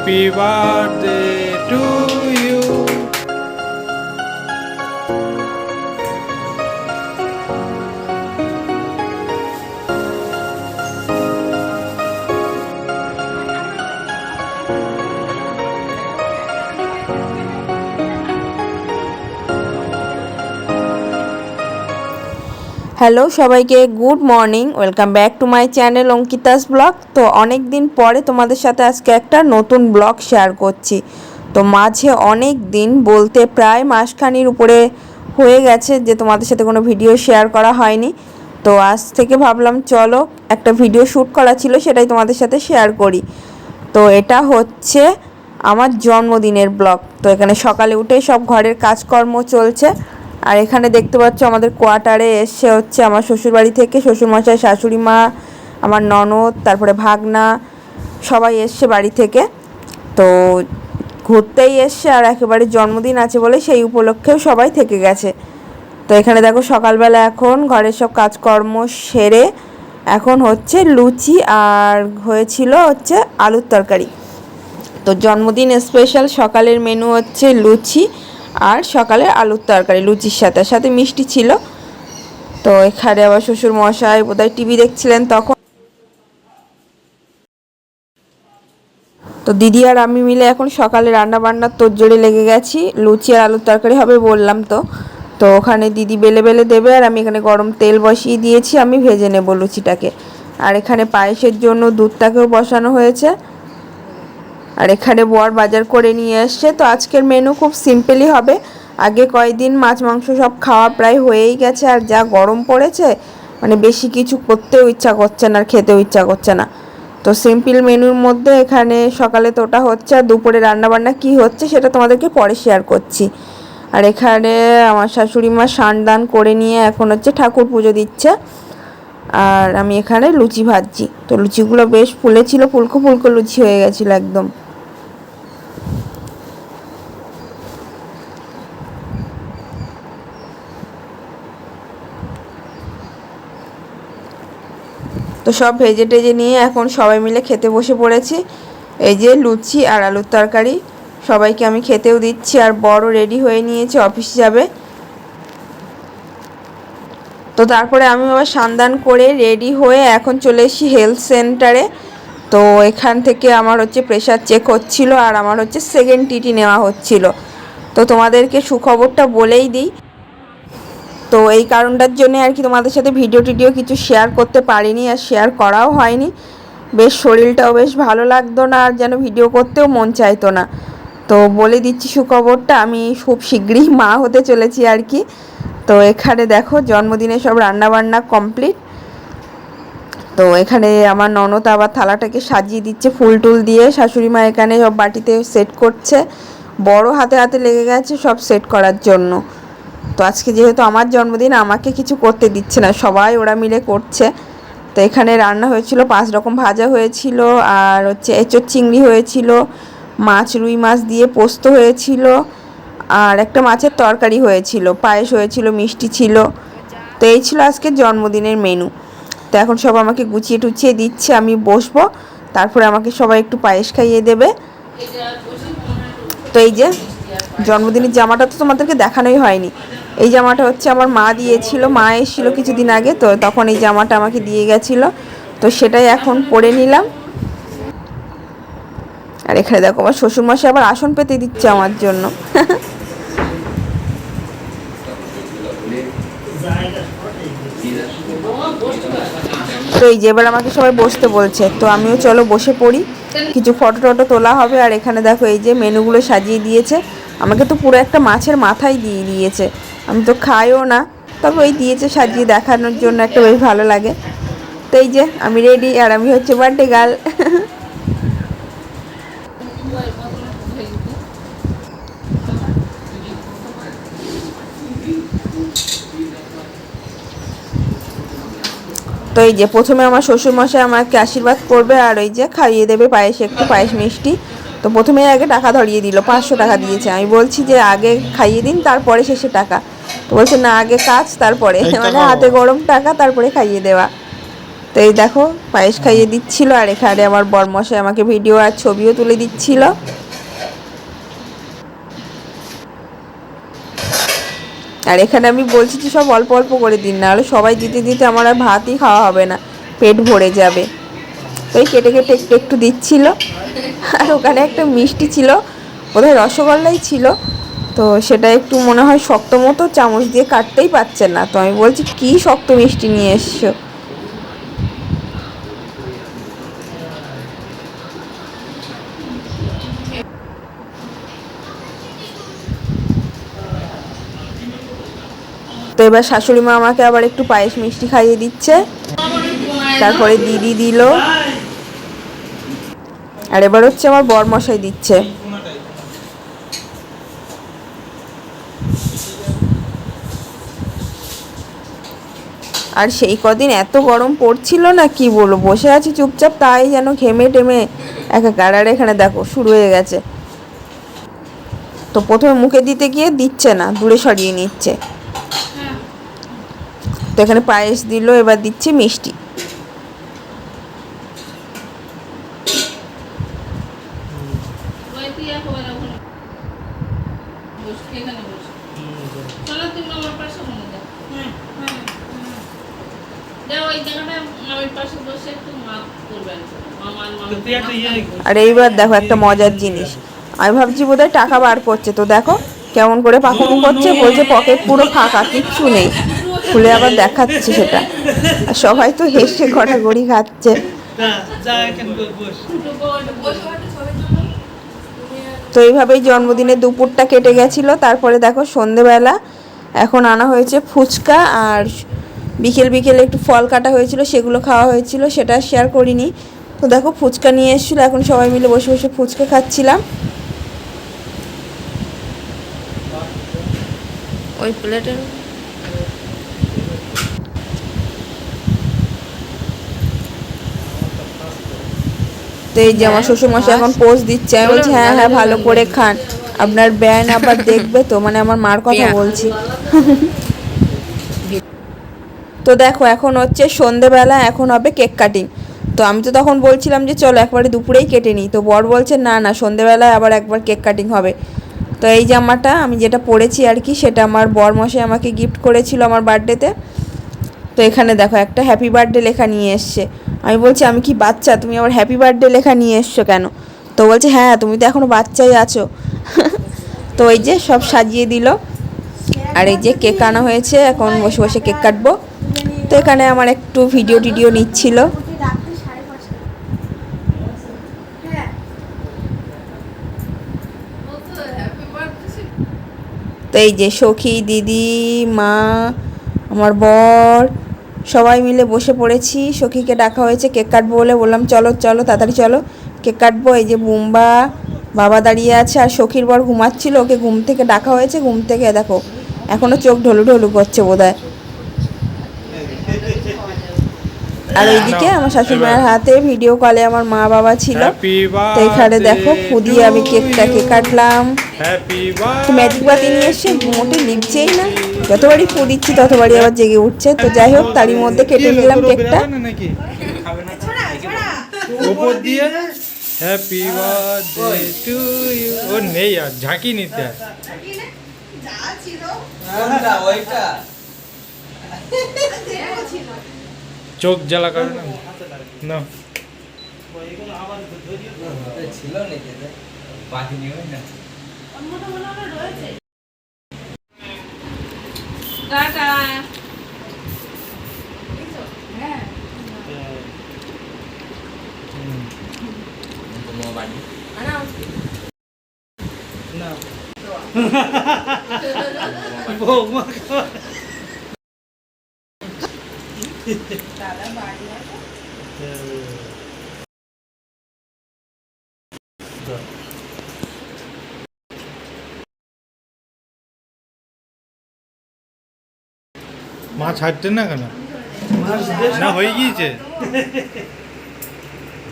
Happy birthday to hello সবাইকে good morning, welcome back to my channel Ankita's blog. তো অনেক দিন পরে তোমাদের সাথে আজকে একটা নতুন ব্লগ শেয়ার করছি। তো মাঝে অনেক দিন বলতে প্রায় মাসখানির উপরে হয়ে গেছে যে তোমাদের সাথে কোনো ভিডিও শেয়ার করা হয়নি। তো আজ থেকে ভাবলাম, চলো একটা ভিডিও শ্যুট করা ছিল সেটাই তোমাদের সাথে শেয়ার করি। তো এটা হচ্ছে আমার জন্মদিনের ব্লগ। তো এখানে সকালে উঠে সব ঘরের কাজকর্ম চলছে। আর এখানে দেখতে পাচ্ছ আমাদের কোয়ার্টারে এসছে হচ্ছে আমার শ্বশুরবাড়ি থেকে শ্বশুরমশাই শাশুড়ি মা আমার ননদ, তারপরে ভাগনা, সবাই এসছে বাড়ি থেকে। তো ঘুরতেই এসছে আর একেবারে জন্মদিন আছে বলে সেই উপলক্ষেও সবাই থেকে গেছে। তো এখানে দেখো সকালবেলা এখন ঘরের সব কাজকর্ম সেরে এখন হচ্ছে লুচি আর হয়েছিল হচ্ছে আলুর তরকারি। তো জন্মদিন স্পেশাল সকালের মেনু হচ্ছে লুচি আর সকালে আলুর তরকারি, লুচির সাথে সাথে মিষ্টি ছিল। তো এখানে আবার শ্বশুর মশাই বোধহয় টিভি দেখছিলেন তখন। তো দিদি আর আমি মিলে এখন সকালে রান্না বান্নার তোড়জোড়ে লেগে গেছি। লুচি আর আলুর তরকারি হবে বললাম তো। তো ওখানে দিদি বেলে বেলে দেবে আর আমি এখানে গরম তেল বসিয়ে দিয়েছি, আমি ভেজে নেব লুচিটাকে। আর এখানে পায়েসের জন্য দুধটাকেও বসানো হয়েছে। আর এখানে বর বাজার করে নিয়ে এসছে। তো আজকের মেনু খুব সিম্পলই হবে। আগে কয়েকদিন মাছ, মাংস সব খাওয়া প্রায় হয়েই গেছে, আর যা গরম পড়েছে মানে বেশি কিছু করতেও ইচ্ছা করছে না, আর খেতেও ইচ্ছা করছে না। তো সিম্পল মেনুর মধ্যে এখানে সকালে তো ওটা হচ্ছে, আর দুপুরে রান্নাবান্না কি হচ্ছে সেটা তোমাদেরকে পরে শেয়ার করছি। আর এখানে আমার শাশুড়ি মা দান করে নিয়ে এখন হচ্ছে ঠাকুর পুজো দিচ্ছে। আর আমি এখানে লুচি ভাজছি। তো লুচিগুলো বেশ ফুলেছিল ফুলকো ফুলকো লুচি হয়ে গেছিল একদম। তো সব ভেজে টেজে নিয়ে এখন সবাই মিলে খেতে বসে পড়েছি। এই যে লুচি আর আলুর তরকারি, সবাইকে আমি খেতেও দিচ্ছি। আর বড় রেডি হয়ে নিয়েছে, অফিস যাবে। তো তারপরে আমি আবার সান্দান করে রেডি হয়ে এখন চলে এসেছি হেলথ সেন্টারে। তো এখান থেকে আমার হচ্ছে প্রেশার চেক হচ্ছিল আর আমার হচ্ছে সেকেন্ড টিটি নেওয়া হচ্ছিল। তো তোমাদেরকে সুখবরটা বলেই দিই। তো এই কারণটার জন্য আর কি তোমাদের সাথে ভিডিও টিডিও কিছু শেয়ার করতে পারিনি আর শেয়ার করাও হয়নি। বেশ শরীরটাও বেশ ভালো লাগতো না আর যেন ভিডিও করতেও মন চাইতো না। তো বলে দিচ্ছি সুখবরটা, আমি খুব শীঘ্রই মা হতে চলেছি আর কি। তো এখানে দেখো জন্মদিনে সব রান্না বান্না কমপ্লিট। তো এখানে আমার ননদ আবার থালাটাকে সাজিয়ে দিচ্ছে, ফুল টুল দিয়ে। শাশুড়ি মা এখানে সব বাটিতে সেট করছে। বড় হাতে হাতে লেগে গেছে সব সেট করার জন্য। তো আজকে যেহেতু আমার জন্মদিন, আমাকে কিছু করতে দিচ্ছে না, সবাই ওরা মিলে করছে। তো এখানে রান্না হয়েছিল, পাঁচ রকম ভাজা হয়েছিল, আর হচ্ছে এঁচোর চিংড়ি হয়েছিল, মাছ রুই মাছ দিয়ে পোস্ত হয়েছিল। আর একটা মাছের তরকারি হয়েছিল, পায়েস হয়েছিল, মিষ্টি ছিল। তো এই ছিল আজকের জন্মদিনের মেনু তো এখন সব আমাকে গুছিয়ে টুচিয়ে দিচ্ছে, আমি বসবো। তারপরে আমাকে সবাই একটু পায়েস খাইয়ে দেবে। তো এই যে, জন্মদিনের জামাটা তো তোমাদেরকে দেখানোই হয়নি। এই জামাটা হচ্ছে আমার মা দিয়েছিল, মা এসেছিল কিছুদিন আগে, তো তখন এই জামাটা আমাকে দিয়ে গেছিল। তো সেটাই এখন পরে নিলাম। আর এখানে দেখো, আমার শ্বশুরমশাই আবার আসন পেতে দিচ্ছে আমার জন্য। তো এই যে এবার আমাকে সবাই বসতে বলছে, তো আমিও চলো বসে পড়ি। কিছু ফটো টটো তোলা হবে, আর এখানে দেখো এই যে মেনুগুলো সাজিয়ে দিয়েছে। আমাকে তো পুরো একটা মাছের মাথাই দিয়ে দিয়েছে। আমি তো খাইও না, তবে ওই দিয়েছে সাজিয়ে দেখানোর জন্য একটা বেশ ভালো লাগে। তো এই যে আমি রেডি আর আমি হচ্ছে বার্থডে গার্ল তো এই যে প্রথমে আমার শ্বশুরমশাই আমাকে আশীর্বাদ করবে আর ওই যে খাইয়ে দেবে পায়েস একটু পায়েস মিষ্টি। তো প্রথমেই আগে টাকা ধরিয়ে দিল পাঁচশো টাকা দিয়েছে। আমি বলছি যে আগে খাইয়ে দিন তারপরে শেষে টাকা। তো বলছে না আগে কাজ তারপরে মানে হাতে গরম টাকা তারপরে খাইয়ে দেওয়া। তো এই দেখো পায়েস খাইয়ে দিচ্ছিল আর এখানে আমার বরমশাই আমাকে ভিডিও আর ছবিও তুলে দিচ্ছিল। আর এখানে আমি বলছি যে সব অল্প অল্প করে দিন না হলে সবাই দিতে দিতে আমার আর ভাতই খাওয়া হবে না, পেট ভরে যাবে। এই কেটে কেটে একটু একটু দিচ্ছিল, আর ওখানে একটা মিষ্টি ছিল, বোধহয় রসগোল্লাই ছিল, তো সেটা একটু মনে হয় শক্ত মতো চামচ দিয়ে কাটতেই পারছে না, তো আমি বলছি কী শক্ত মিষ্টি নিয়ে এসছো? তো এবার শাশুড়ি মা আমাকে আবার একটু পায়েস মিষ্টি খাইয়ে দিচ্ছে। তারপরে দিদি দিল। আর এবার হচ্ছে আমার বর মশাই দিচ্ছে। আর সেই কদিন এত গরম পড়ছিল না, কি বলব? বসে আছি চুপচাপ, তাই যেন ঘেমে টেমে একাকার। আর এখানে দেখো, শুরু হয়ে গেছে। তো প্রথমে মুখে দিতে গিয়ে দিচ্ছে না, দূরে সরিয়ে নিচ্ছে। তো এখানে পায়েস দিল, এবার দিচ্ছে মিষ্টি। আর এইবার দেখো একটা মজার জিনিস। আমি ভাবছি বোধহয় টাকা বার করছে, তো দেখো কেমন করে পাকুনি করছে, বলছে পকেট পুরো ফাঁকা, কিচ্ছু নেই। খুলে আবার দেখাচ্ছে সেটা। আর সবাই তো হেসে ঘটাঘড়ি খাচ্ছে। তো এইভাবেই জন্মদিনের দুপুরটা কেটে গেছিল। তারপরে দেখো সন্ধেবেলা এখন আনা হয়েছে ফুচকা আর বিকেল বিকেলে একটু ফল কাটা হয়েছিল সেগুলো খাওয়া হয়েছিল সেটা শেয়ার করিনি। তো দেখো ফুচকা নিয়ে এসেছিল এখন সবাই মিলে বসে বসে ফুচকা খাচ্ছিলাম। ওই প্লেটের তো এই যে আমার শ্বশুরমশাই এখন পোস্ট দিচ্ছে আমি বলছি হ্যাঁ হ্যাঁ ভালো করে খান। আপনার ব্যান আবার দেখবে তো মানে আমার মার কথা বলছি। তো দেখো এখন হচ্ছে সন্ধেবেলা এখন হবে কেক কাটিং তো আমি তো তখন বলছিলাম যে চলো একবারে দুপুরেই কেটে নিই। তো বর বলছে না না সন্ধেবেলায় আবার একবার কেক কাটিং হবে। তো এই জামাটা আমি যেটা পরেছি আর কি সেটা আমার বর মশাই আমাকে গিফট করেছিল আমার বার্থডেতে তো এখানে দেখো একটা হ্যাপি বার্থডে লেখা নিয়ে এসছে। আমি বলছি, আমি কি বাচ্চা? তুমি আবার হ্যাপি বার্থডে লেখা নিয়ে এসছো কেন? তো বলছে হ্যাঁ তুমি তো এখনও বাচ্চাই আছো। তো এই যে সব সাজিয়ে দিল। আর এই যে কেক আনা হয়েছে, এখন বসে বসে কেক কাটবো। তো এখানে আমার একটু ভিডিও টিডিও নিচ্ছিল। তো এই যে সখী, দিদি, মা আমার বর, সবাই মিলে বসে পড়েছি। সখীকে ডাকা হয়েছে, কেক কাটবো বলে বললাম, চলো চলো, তাড়াতাড়ি চলো, কেক কাটবো। এই যে বুম্বা বাবা দাঁড়িয়ে আছে আর সখীর বর ঘুমাচ্ছিল, ওকে ঘুম থেকে ডাকা হয়েছে। ঘুম থেকে, দেখো এখনও চোখ ঢলু ঢলু করছে বোধ আর ওইদিকে আমার শাশুড়িমার হাতে ভিডিও কলে আমার মা বাবা ছিল। তো এখানে দেখো ফুদিয়ে আমি কেকটাকে কাটলাম। হ্যাপি তো ম্যাজিক বাতি নিয়ে এসে মোটে লিখছেই না। যতবারই ফু দিচ্ছি ততবারই আবার জেগে উঠছে। তো যাই হোক তারই মধ্যে কেটে নিলাম কেকটা উপর দিয়ে? হ্যাপি বার্থডে টু ইউ ও নেই আর ঝাঁকি নিতে। হয়। কোনটা ওইটা। চোখ জ্বালা করে না? না। ছিল নাকি বাকি নিয়ে না টাটা মাছ ছাড়ছে না কেন? না হয়ে গিয়েছে।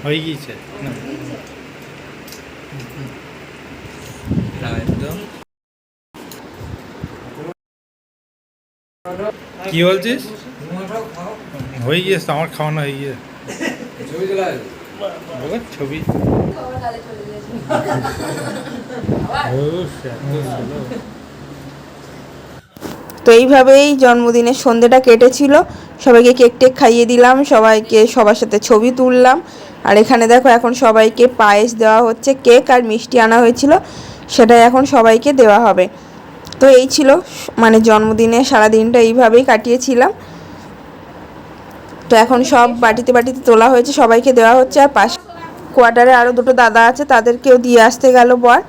হয়ে গিয়েছে কি বলছিস? হয়ে গিয়েছে আমার খাওয়ানো হয়ে গিয়েছে ছবি। তো এইভাবেই জন্মদিনের সন্ধেটা কেটেছিল। সবাইকে কেক টেক খাইয়ে দিলাম সবাইকে সবার সাথে ছবি তুললাম। আর এখানে দেখো এখন সবাইকে পায়েস দেওয়া হচ্ছে কেক আর মিষ্টি আনা হয়েছিল সেটাই এখন সবাইকে দেওয়া হবে। তো এই ছিল মানে জন্মদিনে সারা দিনটা এইভাবেই কাটিয়েছিলাম। তো এখন সব বাটিতে বাটিতে তোলা হয়েছে, সবাইকে দেওয়া হচ্ছে। আর পাশ কোয়ার্টারে আরও দুটো দাদা আছে, তাদেরকেও দিয়ে আসতে গেল বর।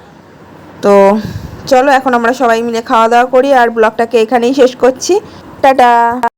তো চলো, এখন আমরা সবাই মিলে খাওয়া দাওয়া করি, আর ব্লগটাকে এখানেই শেষ করছি। টাটা!